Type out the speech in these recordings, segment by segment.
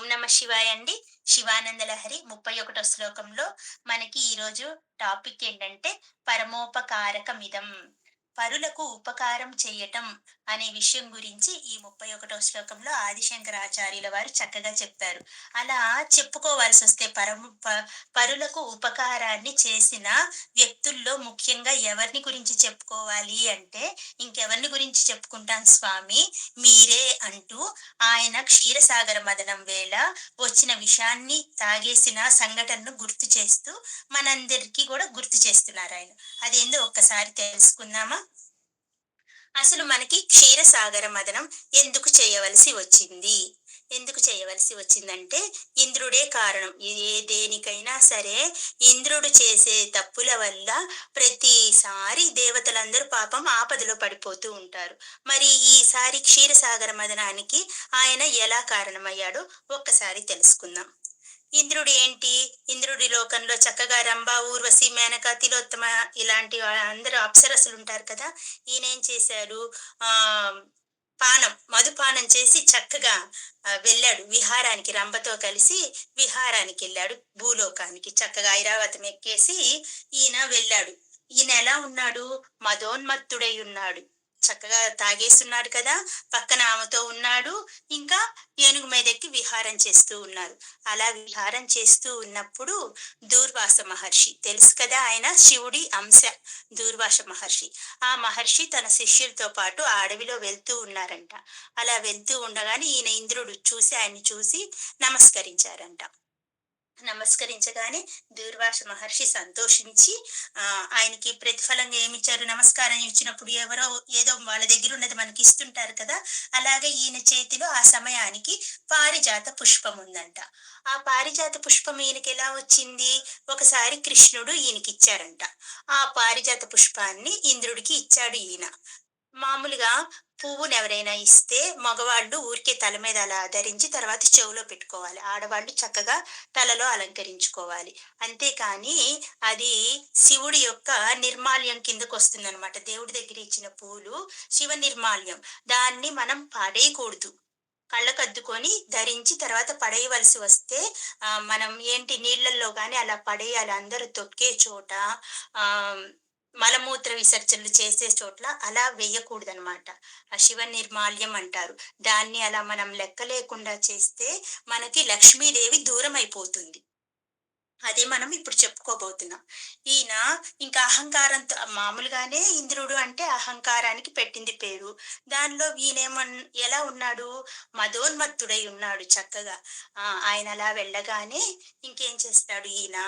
ఓం నమ శివాయ అండి. శివానంద లహరి ముప్పై ఒకటో శ్లోకంలో మనకి ఈరోజు టాపిక్ ఏంటంటే పరమోపకారకమిదం. పరులకు ఉపకారం చేయటం అనే విషయం గురించి ఈ ముప్పై ఒకటో శ్లోకంలో ఆదిశంకరాచార్యుల వారు చక్కగా చెప్పారు. అలా చెప్పుకోవాల్సి వస్తే పరము ప- పరులకు ఉపకారాన్ని చేసిన వ్యక్తుల్లో ముఖ్యంగా ఎవరిని గురించి చెప్పుకోవాలి అంటే ఇంకెవరిని గురించి చెప్పుకుంటాం స్వామి? మీరే అంటూ ఆయన క్షీరసాగర మదనం వేళ వచ్చిన విషయాన్ని తాగేసిన సంఘటనను గుర్తు చేస్తూ మనందరికీ కూడా గుర్తు చేస్తున్నారు ఆయన. అదేందో ఒక్కసారి తెలుసుకుందామా? అసలు మనకి క్షీరసాగర మదనం ఎందుకు చేయవలసి వచ్చింది? ఎందుకు చేయవలసి వచ్చిందంటే ఇంద్రుడే కారణం. ఏ దేనికైనా సరే ఇంద్రుడు చేసే తప్పుల వల్ల ప్రతిసారి దేవతలందరూ పాపం ఆపదలో పడిపోతూ ఉంటారు. మరి ఈసారి క్షీరసాగర మదనానికి ఆయన ఎలా కారణమయ్యాడో ఒక్కసారి తెలుసుకుందాం. ఇంద్రుడు ఏంటి? ఇంద్రుడి లోకంలో చక్కగా రంభ ఊర్వశి మేనక తిలోత్తమ ఇలాంటి అందరూ అప్సరసులు ఉంటారు కదా? ఈయన ఏం చేశారు? ఆ పానం మధుపానం చేసి చక్కగా వెళ్ళాడు. విహారానికి రంభతో కలిసి విహారానికి వెళ్ళాడు. భూలోకానికి చక్కగా ఐరావతం ఎక్కేసి ఈయన వెళ్ళాడు. ఈయన ఎలా ఉన్నాడు? మదోన్మత్తుడై ఉన్నాడు. చక్కగా తాగేస్తున్నాడు కదా పక్కన ఆమెతో ఉన్నాడు. ఇంకా ఏనుగు మీద ఎక్కి విహారం చేస్తూ ఉన్నారు. అలా విహారం చేస్తూ ఉన్నప్పుడు దూర్వాస మహర్షి తెలుసు కదా ఆయన శివుడి అంశ దూర్వాస మహర్షి. ఆ మహర్షి తన శిష్యులతో పాటు ఆ అడవిలో వెళ్తూ ఉన్నారంట. అలా వెళ్తూ ఉండగానే ఈయన ఇంద్రుడు చూసి ఆయన్ని చూసి నమస్కరించారంట. నమస్కరించగానే దూర్వాస మహర్షి సంతోషించి ఆ ఆయనకి ప్రతిఫలంగా ఏమిచ్చారు? నమస్కారం ఇచ్చినప్పుడు ఎవరో ఏదో వాళ్ళ దగ్గర ఉన్నది మనకి ఇస్తుంటారు కదా? అలాగే ఈయన చేతిలో ఆ సమయానికి పారిజాత పుష్పం ఉందంట. ఆ పారిజాత పుష్పం ఈయనకి ఎలా వచ్చింది? ఒకసారి కృష్ణుడు ఈయనకి ఇచ్చారంట ఆ పారిజాత పుష్పాన్ని ఇంద్రుడికి ఇచ్చాడు ఈయన. మామూలుగా పువ్వుని ఎవరైనా ఇస్తే మగవాళ్ళు ఊరికే తల మీద అలా ధరించి తర్వాత చెవులో పెట్టుకోవాలి. ఆడవాళ్ళు చక్కగా తలలో అలంకరించుకోవాలి. అంతేకాని అది శివుడి యొక్క నిర్మాల్యం కిందకు వస్తుంది అనమాట దేవుడి దగ్గర ఇచ్చిన పూలు శివ నిర్మాల్యం. దాన్ని మనం పడేయకూడదు. కళ్ళకద్దుకొని ధరించి తర్వాత పడేయవలసి వస్తే మనం ఏంటి నీళ్ళల్లో కానీ అలా పడేయాలి. అందరూ తొక్కే చోట ఆ మలమూత్ర విసర్జనలు చేసే చోట్ల అలా వేయకూడదు అనమాట ఆ శివ నిర్మాల్యం అంటారు. దాన్ని అలా మనం లెక్క లేకుండా చేస్తే మనకి లక్ష్మీదేవి దూరం అయిపోతుంది అదే మనం ఇప్పుడు చెప్పుకోబోతున్నాం. ఈయన ఇంకా అహంకారంతో మామూలుగానే ఇంద్రుడు అంటే అహంకారానికి పెట్టింది పేరు. దానిలో ఈయనేమన్ ఎలా ఉన్నాడు? మదోన్మత్తుడై ఉన్నాడు చక్కగా. ఆ ఆయన అలా వెళ్ళగానే ఇంకేం చేస్తాడు ఈయన?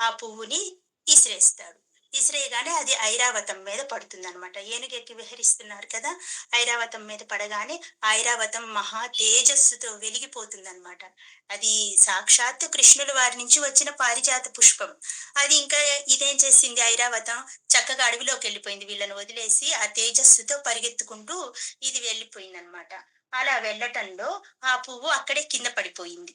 ఆ పువ్వుని తీసిరేస్తాడు విసిరేయగానే అది ఐరావతం మీద పడుతుంది అనమాట ఏనుగెక్కి విహరిస్తున్నారు కదా ఐరావతం మీద పడగానే ఐరావతం మహా తేజస్సుతో వెలిగిపోతుంది అనమాట అది సాక్షాత్ కృష్ణుల వారి నుంచి వచ్చిన పారిజాత పుష్పం. అది ఇంకా ఇదేం చేసింది? ఐరావతం చక్కగా అడవిలోకి వెళ్ళిపోయింది. వీళ్ళని వదిలేసి ఆ తేజస్సుతో పరిగెత్తుకుంటూ ఇది వెళ్ళిపోయింది అనమాట అలా వెళ్ళటంలో ఆ పువ్వు అక్కడే కింద పడిపోయింది.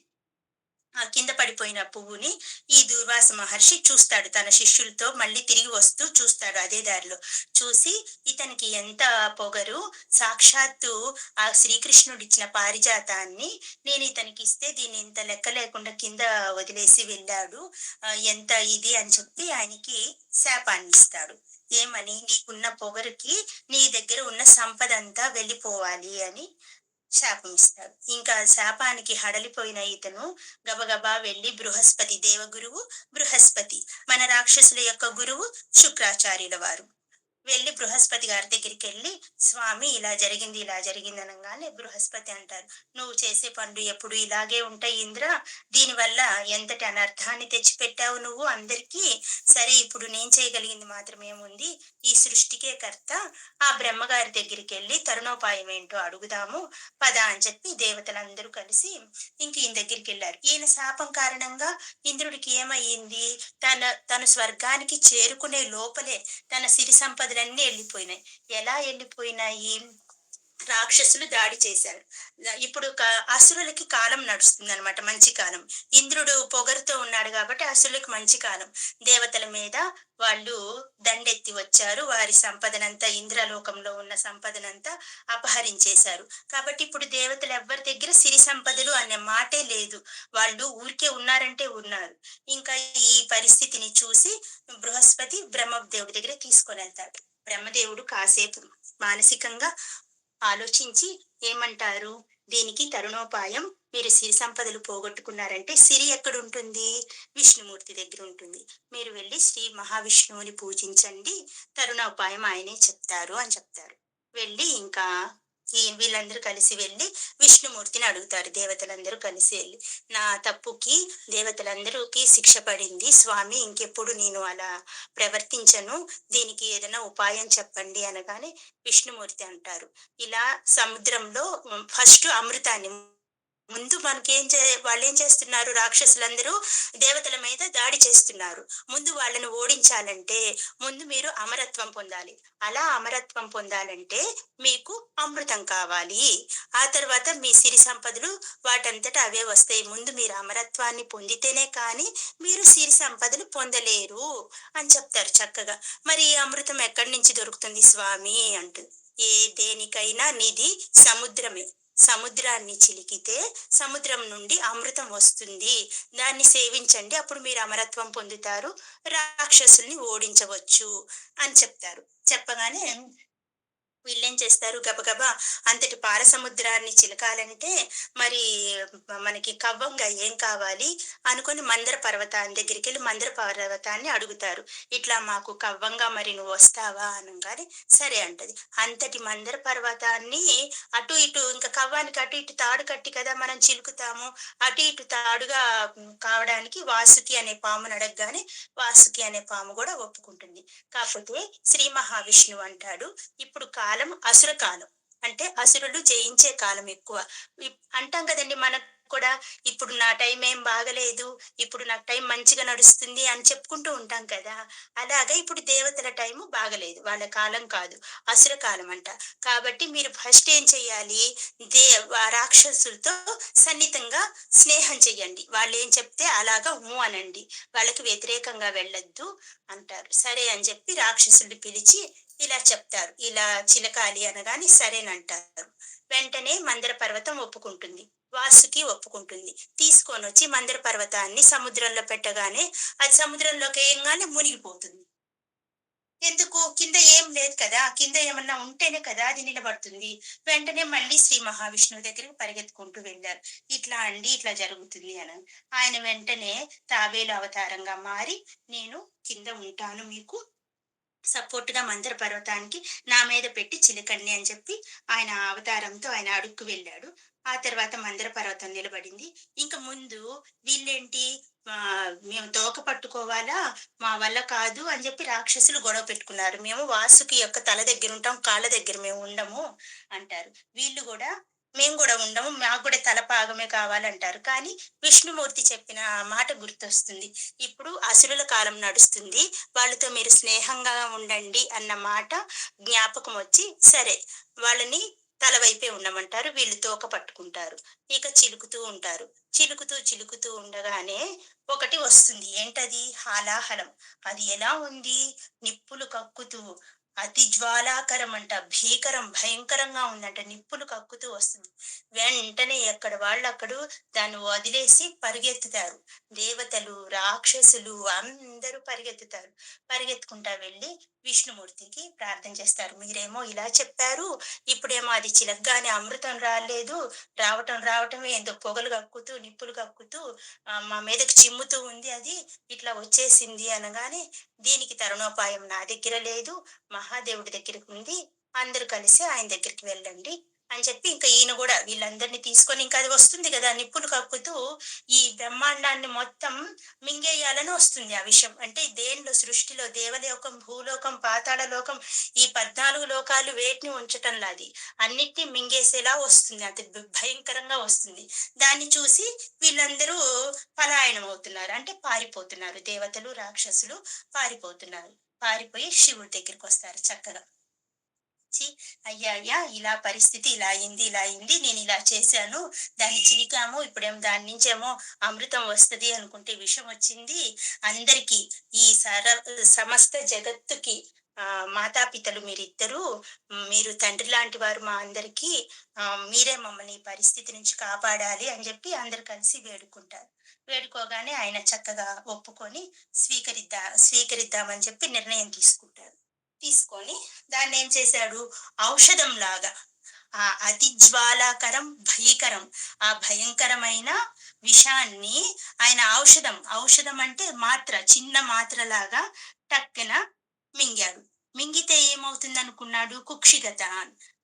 ఆ కింద పడిపోయిన పువ్వుని ఈ దూర్వాస మహర్షి చూస్తాడు. తన శిష్యులతో మళ్ళీ తిరిగి వస్తూ చూస్తాడు అదే దారిలో. చూసి ఇతనికి ఎంత పొగరు సాక్షాత్తు ఆ శ్రీకృష్ణుడు ఇచ్చిన పారిజాతాన్ని నేను ఇతనికి ఇస్తే దీన్ని ఇంత లెక్క లేకుండా కింద వదిలేసి వెళ్ళాడు. ఎంత ఇది అని చెప్పి ఆయనకి శాపాన్ని ఇస్తాడు. ఏమని? నీకున్న పొగరుకి నీ దగ్గర ఉన్న సంపద అంతా వెళ్ళిపోవాలి అని శాపం ఇస్తాడు. ఇంకా శాపానికి హడలిపోయిన ఇతను గబగబా వెళ్ళి బృహస్పతి దేవగురువు బృహస్పతి మన రాక్షసుల యొక్క గురువు శుక్రాచార్యుల వారు. వెళ్ళి బృహస్పతి గారి దగ్గరికి వెళ్ళి స్వామి ఇలా జరిగింది ఇలా జరిగింది అనగానే బృహస్పతి అంటారు నువ్వు చేసే పనులు ఎప్పుడు ఇలాగే ఉంటాయి ఇంద్ర? దీనివల్ల ఎంతటి అనర్థాన్ని తెచ్చిపెట్టావు నువ్వు అందరికీ? సరే ఇప్పుడు నేను చేయగలిగింది మాత్రమే ఉంది ఈ సృష్టికే కర్త. ఆ బ్రహ్మగారి దగ్గరికి వెళ్ళి తరుణోపాయం ఏంటో అడుగుదాము. పద అని చెప్పి దేవతలందరూ కలిసి ఇంక ఈయన దగ్గరికి వెళ్ళారు. ఈయన శాపం కారణంగా ఇంద్రుడికి ఏమయ్యింది? తన తను స్వర్గానికి చేరుకునే లోపలే తన సిరి సంపదలన్నీ వెళ్ళిపోయినాయి ఎలా వెళ్ళిపోయినాయి రాక్షసులు దాడి చేశారు. ఇప్పుడు అసురులకి కాలం నడుస్తుంది అనమాట మంచి కాలం. ఇంద్రుడు పొగరుతో ఉన్నాడు కాబట్టి అసురులకి మంచి కాలం. దేవతల మీద వాళ్ళు దండెత్తి వచ్చారు. వారి సంపదనంతా ఇంద్రలోకంలో ఉన్న సంపదనంతా అపహరించేశారు. కాబట్టి ఇప్పుడు దేవతలు ఎవ్వరి దగ్గర సిరి సంపదలు అనే మాటే లేదు. వాళ్ళు ఊరికే ఉన్నారంటే ఉన్నారు. ఇంకా ఈ పరిస్థితిని చూసి బృహస్పతి బ్రహ్మదేవుడి దగ్గర తీసుకొని వెళ్తాడు. బ్రహ్మదేవుడు కాసేపు మానసికంగా ఆలోచించి ఏమంటారు? దీనికి తరుణోపాయం మీరు సిరి సంపదలు పోగొట్టుకున్నారంటే సిరి ఎక్కడ ఉంటుంది విష్ణుమూర్తి దగ్గర ఉంటుంది. మీరు వెళ్ళి శ్రీ మహావిష్ణువుని పూజించండి. తరుణోపాయం ఆయనే చెప్తారు అని చెప్తారు. వెళ్ళి ఇంకా వీళ్ళందరూ కలిసి వెళ్ళి విష్ణుమూర్తిని అడుగుతారు. దేవతలందరూ కలిసి వెళ్ళి నా తప్పుకి దేవతలందరూకి శిక్ష పడింది. స్వామి ఇంకెప్పుడు నేను అలా ప్రవర్తించను. దీనికి ఏదైనా ఉపాయం చెప్పండి అనగానే విష్ణుమూర్తి అంటారు. ఇలా సముద్రంలో ఫస్ట్ అమృతాన్ని ముందు మనకేం చే వాళ్ళు ఏం చేస్తున్నారు? రాక్షసులందరూ దేవతల మీద దాడి చేస్తున్నారు. ముందు వాళ్ళను ఓడించాలంటే ముందు మీరు అమరత్వం పొందాలి. అలా అమరత్వం పొందాలంటే మీకు అమృతం కావాలి. ఆ తర్వాత మీ సిరి సంపదలు వాటంతట అవే వస్తాయి. ముందు మీరు అమరత్వాన్ని పొందితేనే కానీ మీరు సిరి సంపదలు పొందలేరు అని చెప్తారు చక్కగా. మరి ఈ అమృతం ఎక్కడి నుంచి దొరుకుతుంది స్వామి అంటుంది ఏ దేనికైనా నిధి సముద్రమే. సముద్రాన్ని చిలికితే సముద్రం నుండి అమృతం వస్తుంది. దాన్ని సేవించండి. అప్పుడు మీరు అమరత్వం పొందుతారు. రాక్షసుల్ని ఓడించవచ్చు అని చెప్తారు. చెప్పగానే వీళ్ళేం చేస్తారు? గబగబా అంతటి పారసముద్రాన్ని చిలకాలంటే మరి మనకి కవ్వంగా ఏం కావాలి? అనుకుని మందర పర్వతాన్ని దగ్గరికి వెళ్ళి మందర పర్వతాన్ని అడుగుతారు. ఇట్లా మాకు కవ్వంగా మరి నువ్వు వస్తావా అనగానే సరే అంటది. అంతటి మందర పర్వతాన్ని అటు ఇటు ఇంకా కవ్వానికి అటు ఇటు తాడు కట్టి కదా మనం చిలుకుతాము. అటు ఇటు తాడుగా కావడానికి వాసుకి అనే పామును అడగగానే వాసుకి అనే పాము కూడా ఒప్పుకుంటుంది. కాకపోతే శ్రీ మహావిష్ణువు అంటాడు ఇప్పుడు కాల అసుర కాలం. అంటే అసురులు జయించే కాలం ఎక్కువ. అంటాం కదండి మనకు కూడా ఇప్పుడు నా టైం ఏం బాగలేదు ఇప్పుడు నాకు టైం మంచిగా నడుస్తుంది అని చెప్పుకుంటూ ఉంటాం కదా. అలాగే ఇప్పుడు దేవతల టైం బాగలేదు. వాళ్ళ కాలం కాదు. అసుర కాలం అంట. కాబట్టి మీరు ఫస్ట్ ఏం చెయ్యాలి? దే రాక్షసులతో సన్నిహితంగా స్నేహం చెయ్యండి. వాళ్ళు ఏం చెప్తే అలాగా ఊ అనండి. వాళ్ళకి వ్యతిరేకంగా వెళ్ళొద్దు అంటారు. సరే అని చెప్పి రాక్షసుల్ని పిలిచి ఇలా చెప్తారు. ఇలా చిలకాలి అనగానే సరేనంటారు వెంటనే మందర పర్వతం ఒప్పుకుంటుంది. వాసుకి ఒప్పుకుంటుంది. తీసుకొని వచ్చి మందర పర్వతాన్ని సముద్రంలో పెట్టగానే అది సముద్రంలోకి వేయంగానే మునిగిపోతుంది. ఎందుకు? కింద ఏం లేదు కదా? కింద ఏమన్నా ఉంటేనే కదా అది నిలబడుతుంది. వెంటనే మళ్ళీ శ్రీ మహావిష్ణువు దగ్గరికి పరిగెత్తుకుంటూ వెళ్ళారు. ఇట్లా అండి ఇట్లా జరుగుతుంది అని. ఆయన వెంటనే తాబేలు అవతారంగా మారి నేను కింద ఉంటాను మీకు సపోర్ట్గా మందర పర్వతానికి నా మీద పెట్టి చిలకండి అని చెప్పి ఆయన అవతారంతో ఆయన అడుక్కు వెళ్ళాడు. ఆ తర్వాత మందర పర్వతం నిలబడింది. ఇంకా ముందు వీళ్ళేంటి? మేము తోక పట్టుకోవాలా? మా వల్ల కాదు అని చెప్పి రాక్షసులు గొడవ పెట్టుకున్నారు. మేము వాసుకి యొక్క తల దగ్గర ఉంటాం కాళ్ళ దగ్గర మేము ఉండము అంటారు. వీళ్ళు కూడా మేము కూడా ఉండము మాకు కూడా తలపాగమే కావాలంటారు. కానీ విష్ణుమూర్తి చెప్పిన మాట గుర్తొస్తుంది. ఇప్పుడు అసురుల కాలం నడుస్తుంది. వాళ్ళతో మీరు స్నేహంగా ఉండండి అన్న మాట జ్ఞాపకం వచ్చి సరే వాళ్ళని తల వైపే ఉండమంటారు. వీళ్ళు తోక పట్టుకుంటారు. ఇక చిలుకుతూ ఉంటారు. చిలుకుతూ చిలుకుతూ ఉండగానే ఒకటి వస్తుంది. ఏంటది? హాలాహలం. అది ఎలా ఉంది? నిప్పులు కక్కుతూ అతి జ్వాలాకరం అంట భీకరం భయంకరంగా ఉందంట నిప్పులు కక్కుతూ వస్తుంది. వెంటనే ఎక్కడ వాళ్ళు అక్కడు దాన్ని వదిలేసి పరిగెత్తుతారు. దేవతలు రాక్షసులు అందరూ పరిగెత్తుతారు. పరిగెత్తుకుంటా వెళ్ళి విష్ణుమూర్తికి ప్రార్థన చేస్తారు. మీరేమో ఇలా చెప్పారు ఇప్పుడేమో అది చిలగ్గానే అమృతం రాలేదు రావటం రావటమే ఏందో పొగలు కక్కుతూ నిప్పులు కక్కుతూ మా మీదకి చిమ్ముతూ ఉంది అది ఇట్లా వచ్చేసింది అనగానే దీనికి తరుణోపాయం నా దగ్గర లేదు. మహాదేవుడి దగ్గరికి ఉంది అందరూ కలిసి ఆయన దగ్గరికి వెళ్ళండి. అని చెప్పి ఇంకా ఈయన కూడా వీళ్ళందరినీ తీసుకొని ఇంకా అది వస్తుంది కదా నిప్పులు కక్కుతూ ఈ బ్రహ్మాండాన్ని మొత్తం మింగేయాలని వస్తుంది ఆ విషయం. అంటే దేనిలో? సృష్టిలో దేవలోకం భూలోకం పాతాళ లోకం ఈ పద్నాలుగు లోకాలు వేటిని ఉంచటంలా అది అన్నిటినీ మింగేసేలా వస్తుంది. అది భయంకరంగా వస్తుంది. దాన్ని చూసి వీళ్ళందరూ పలాయనం అవుతున్నారు అంటే పారిపోతున్నారు. దేవతలు రాక్షసులు పారిపోతున్నారు. పారిపోయి శివుడి దగ్గరికి వస్తారు చక్కగా. చి అయ్యా అయ్యా ఇలా పరిస్థితి ఇలా అయింది ఇలా అయింది నేను ఇలా చేశాను దాన్ని చిలికాము ఇప్పుడేమో దాని నుంచేమో అమృతం వస్తది అనుకుంటే విషం వచ్చింది. అందరికీ ఈ సర సమస్త జగత్తుకి ఆ మాతాపితలు మీరిద్దరూ మీరు తండ్రి లాంటి వారు మా అందరికీ ఆ మీరే మమ్మల్ని ఈ పరిస్థితి నుంచి కాపాడాలి అని చెప్పి అందరు కలిసి వేడుకుంటారు. వేడుకోగానే ఆయన చక్కగా ఒప్పుకొని స్వీకరిద్దా స్వీకరిద్దామని చెప్పి నిర్ణయం తీసుకుంటారు. తీసుకొని దాన్ని ఏం చేశాడు? ఔషధం లాగా ఆ అతి జ్వాలాకరం భయకరం. ఆ భయంకరమైన విషాన్ని ఆయన ఔషధం ఔషధం అంటే మాత్ర చిన్న మాత్రలాగా టక్కన మింగాడు. మింగితే ఏమవుతుంది అనుకున్నాడు కుక్షిగత.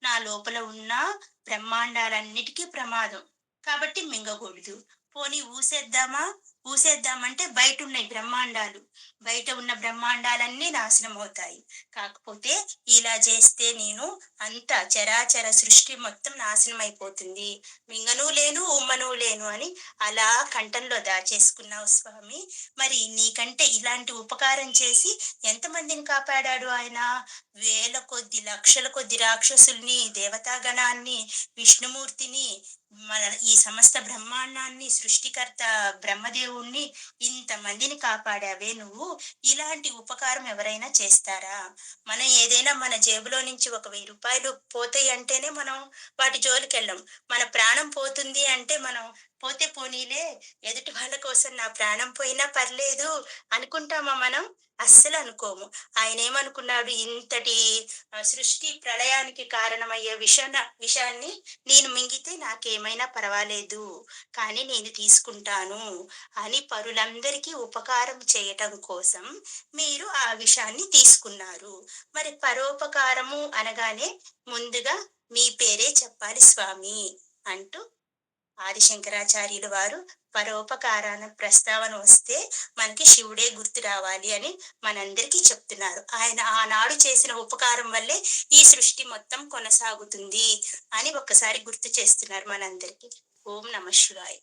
నా లోపల ఉన్న బ్రహ్మాండాలన్నిటికీ ప్రమాదం. కాబట్టి మింగకూడదు. పోనీ ఊసేద్దామా? పూసేద్దామంటే బయట ఉన్నాయి బ్రహ్మాండాలు. బయట ఉన్న బ్రహ్మాండాలన్నీ నాశనం అవుతాయి కాకపోతే ఇలా చేస్తే నేను అంత చరాచర సృష్టి మొత్తం నాశనం అయిపోతుంది మింగను లేను ఉమ్మను లేను అని అలా కంఠంలో దాచేసుకున్నావు స్వామి. మరి నీకంటే ఇలాంటి ఉపకారం చేసి ఎంతమందిని కాపాడాడు ఆయన? వేల కొద్ది లక్షల కొద్ది రాక్షసుల్ని దేవతాగణాన్ని విష్ణుమూర్తిని మన ఈ సమస్త బ్రహ్మాండాన్ని సృష్టికర్త బ్రహ్మదేవుణ్ణి ఇంతమందిని కాపాడావే నువ్వు? ఇలాంటి ఉపకారం ఎవరైనా చేస్తారా? మనం ఏదైనా మన జేబులో నుంచి ఒక వెయ్యి రూపాయలు పోతాయి అంటేనే మనం వాటి జోలికి వెళ్ళాం మన ప్రాణం పోతుంది అంటే మనం పోతే పోనీలే. ఎదుటి వాళ్ళ కోసం నా ప్రాణం పోయినా పర్లేదు అనుకుంటామా మనం? అస్సలు అనుకోము. ఆయన ఏమనుకున్నాడు? ఇంతటి సృష్టి ప్రళయానికి కారణమయ్యే విషాన విషాన్ని నేను మింగితే నాకేమైనా పర్వాలేదు. కానీ నేను తీసుకుంటాను అని పరులందరికీ ఉపకారం చేయటం కోసం మీరు ఆ విషయాన్ని తీసుకున్నారు. మరి పరోపకారము అనగానే ముందుగా మీ పేరే చెప్పాలి స్వామి అంటూ ఆదిశంకరాచార్యుల వారు పరోపకారాన ప్రస్తావన వస్తే మనకి శివుడే గుర్తు రావాలి అని మనందరికీ చెప్తున్నారు. ఆయన ఆనాడు చేసిన ఉపకారం వల్లే ఈ సృష్టి మొత్తం కొనసాగుతుంది అని ఒక్కసారి గుర్తు చేస్తున్నారు మనందరికీ. ఓం నమ శివాయ్.